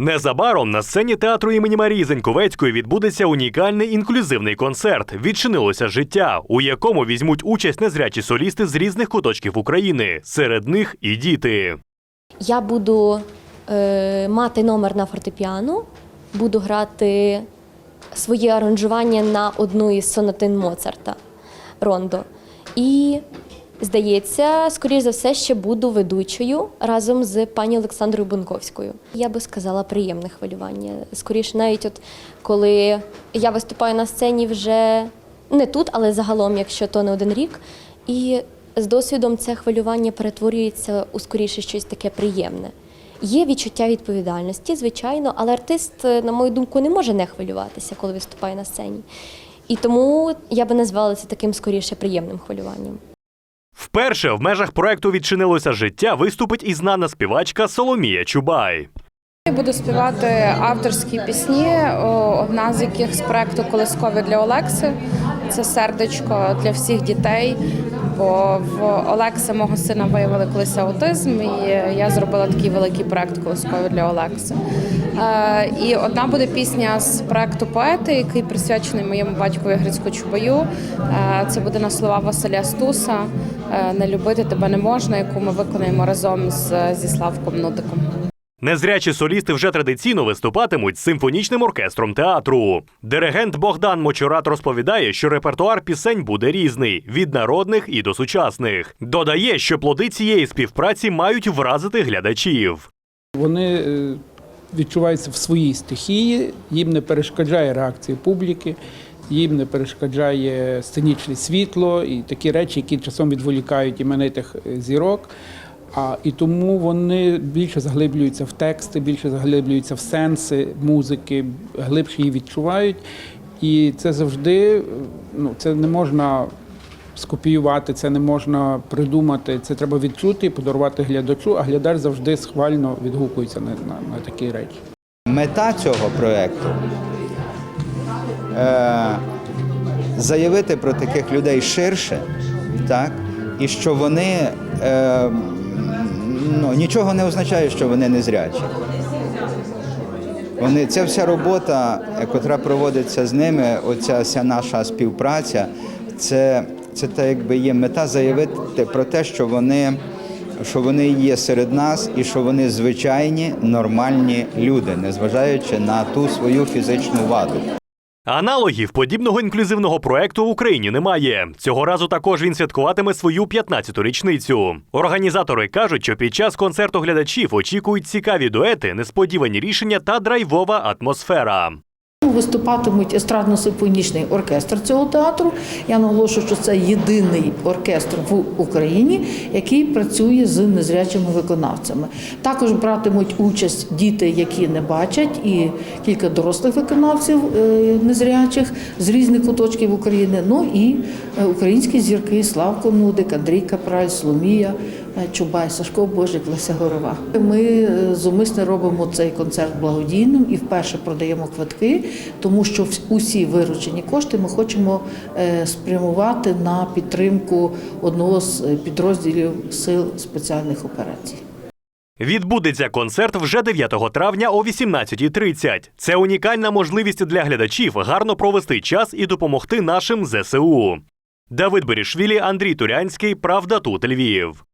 Незабаром на сцені театру імені Марії Зеньковецької відбудеться унікальний інклюзивний концерт Відчинилося життя, у якому візьмуть участь незрячі солісти з різних куточків України. Серед них і діти. Я буду е, мати номер на фортепіано, буду грати свої аранжування на одну із сонатин Моцарта Рондо. І, здається, скоріш за все, ще буду ведучою разом з пані Олександрою Бунковською. Я би сказала, приємне хвилювання. Скоріше, навіть от коли я виступаю на сцені вже не тут, але загалом, якщо то не один рік. І з досвідом це хвилювання перетворюється у скоріше щось таке приємне. Є відчуття відповідальності, звичайно, але артист, е, на мою думку, не може не хвилюватися, коли виступає на сцені. І тому я би назвала це таким скоріше приємним хвилюванням. Вперше в межах проекту Відчинилося життя виступить і знана співачка Соломія Чубай. Я буду співати авторські пісні, одна з яких з проекту Колискові для Олекси. Це сердечко для всіх дітей. Бо в Олекси мого сина виявили колись аутизм, і я зробила такий великий проект Колискові для Олекси. Е, І одна буде пісня з проекту Поети, який присвячений моєму батькові Грицьку Чубаю. Е, Це буде на слова Василя Стуса е, Не любити тебе не можна, яку ми виконаємо разом з, зі Славком Нудиком. Незрячі солісти вже традиційно виступатимуть з симфонічним оркестром театру. Диригент Богдан Мочурат розповідає, що репертуар пісень буде різний від народних і до сучасних. Додає, що плоди цієї співпраці мають вразити глядачів. Вони е, відчуваються в своїй стихії, їм не перешкоджає реакція публіки, їм не перешкоджає сценічне світло і такі речі, які часом відволікають іменитих е, зірок. А і тому вони більше заглиблюються в тексти, більше заглиблюються в сенси музики, глибше її відчувають. І це завжди ну, це не можна скопіювати, це не можна придумати. Це треба відчути і подарувати глядачу, а глядач завжди схвально відгукується на, на, на такі речі. Мета цього проєкту е, заявити про таких людей ширше, так? і що вони е, ну, нічого не означає, що вони не зрячі. Вони, ця вся робота, е, котра проводиться з ними, оця вся наша співпраця, це, це та якби є мета заявити про те, що вони, що вони є серед нас і що вони звичайні нормальні люди, незважаючи на ту свою фізичну ваду. Аналогів подібного інклюзивного проекту в Україні немає. Цього разу також він святкуватиме свою 15-ту річницю. Організатори кажуть, що під час концерту глядачів очікують цікаві дуети, несподівані рішення та драйвова атмосфера. Виступатимуть естрадно-симфонічний оркестр цього театру. Я наголошую, що це єдиний оркестр в Україні, який працює з незрячими виконавцями. Також братимуть участь діти, які не бачать, і кілька дорослих виконавців е, незрячих з різних куточків України. Ну і е, українські зірки Славко Нудик, Андрій Капраль, Соломія. е, Чубай, Сашко Божик, Леся Горова. Ми зумисне робимо цей концерт благодійним і вперше продаємо квитки, тому що усі виручені кошти ми хочемо е, спрямувати на підтримку одного з е, підрозділів сил спеціальних операцій. Відбудеться концерт вже 9 травня о 18.30. Це унікальна можливість для глядачів гарно провести час і допомогти нашим ЗСУ. Давид Берішвілі, Андрій Турянський, Правда тут Львів.